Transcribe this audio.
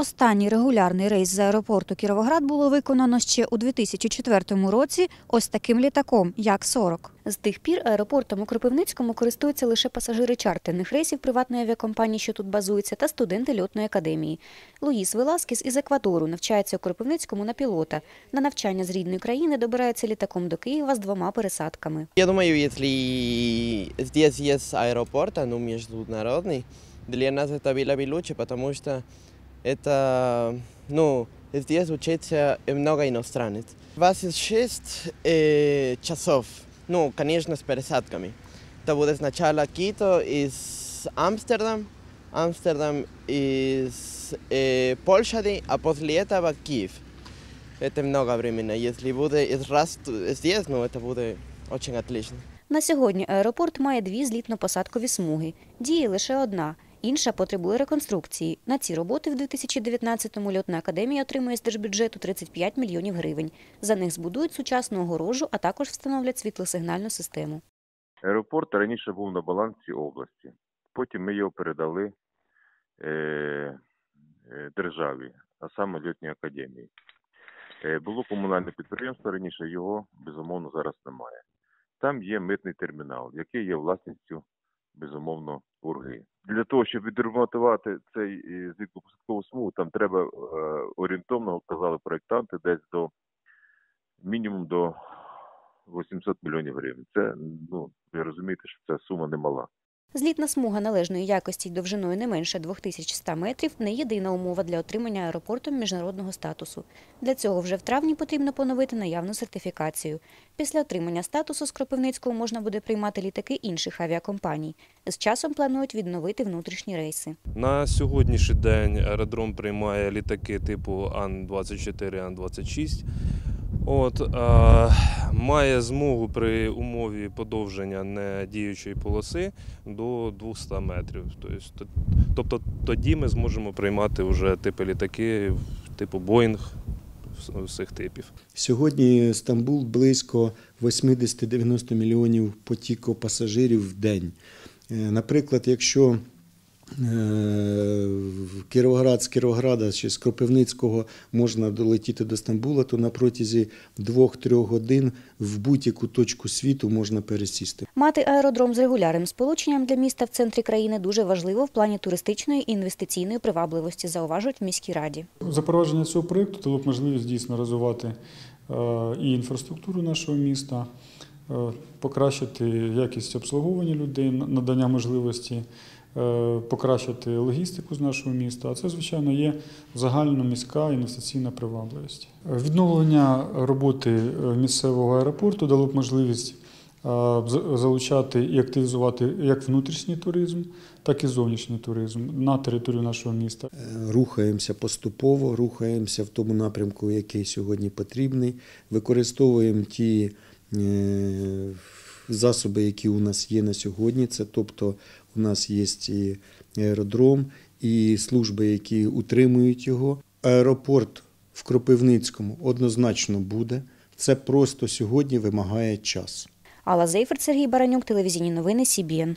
Останній регулярний рейс з аеропорту Кіровоград було виконано ще у 2004 році ось таким літаком, як 40. З тих пір аеропортом у Кропивницькому користуються лише пасажири чартерних рейсів приватної авіакомпанії, що тут базується, та студенти льотної академії. Луїс Веласкіс із Еквадору навчається у Кропивницькому на пілота. На навчання з рідної країни добирається літаком до Києва з двома пересадками. Я думаю, если здесь есть аэропорт, ну, международный, для нас это было бы лучше, потому что это, ну, здесь учится много иностранец. 26 э, часов, ну, конечно, с пересадками. Это будет сначала Кито из Амстердам, Амстердам из э, Польши, а после этого Киев. Это много времени. Если будет из раз здесь, ну, это будет очень отлично. На сьогодні аеропорт має дві злітно-посадкові смуги. Діє лише одна. Інша потребує реконструкції. На ці роботи в 2019-му льотна академія отримує з держбюджету 35 мільйонів гривень. За них збудують сучасну огорожу, а також встановлять світлосигнальну систему. Аеропорт раніше був на балансі області. Потім ми його передали е, е, державі, а саме льотній академії. Е, було комунальне підприємство раніше, його безумовно зараз немає. Там є митний термінал, який є власністю, безумовно, Урги. Для того, щоб відремонтувати цей е, злітно-посадкову смугу, там треба е, орієнтовно, казали проєктанти, десь до мінімум до 800 мільйонів гривень. Це, ну, ви розумієте, що ця сума немала. Злітна смуга належної якості й довжиною не менше 2100 метрів не єдина умова для отримання аеропортом міжнародного статусу. Для цього вже в травні потрібно поновити наявну сертифікацію. Після отримання статусу з Кропивницького можна буде приймати літаки інших авіакомпаній. З часом планують відновити внутрішні рейси. На сьогоднішній день аеродром приймає літаки типу Ан-24, Ан-26. От, е, має змогу при умові подовження недіючої полоси до 200 метрів. Тобто, тобто тоді ми зможемо приймати вже типи літаки типу Боїнг всіх типів. Сьогодні Стамбул близько 80-90 мільйонів потіку пасажирів в день. Е, Наприклад, якщо Кіровоград з Кіровограда чи з Кропивницького можна долетіти до Стамбула, то на протязі 2-3 годин в будь-яку точку світу можна пересісти. Мати аеродром з регулярним сполученням для міста в центрі країни дуже важливо в плані туристичної і інвестиційної привабливості, зауважують в міській раді. Запровадження цього проєкту дало б можливість дійсно розвивати е, і інфраструктуру нашого міста, е, покращити якість обслуговування людей, на- надання можливості е, покращити логістику з нашого міста. А це, звичайно, є загальноміська інвестиційна привабливість. Е, Відновлення роботи е, місцевого аеропорту дало б можливість е, залучати і активізувати як внутрішній туризм, так і зовнішній туризм на територію нашого міста. Е, Рухаємося поступово, рухаємося в тому напрямку, який сьогодні потрібний. Використовуємо ті е, засоби, які у нас є на сьогодні. Це тобто у нас є і аеродром, і служби, які утримують його. Аеропорт в Кропивницькому однозначно буде. Це просто сьогодні вимагає час. Алла Зейферт, Сергій Баранюк, телевізійні новини СІБІН.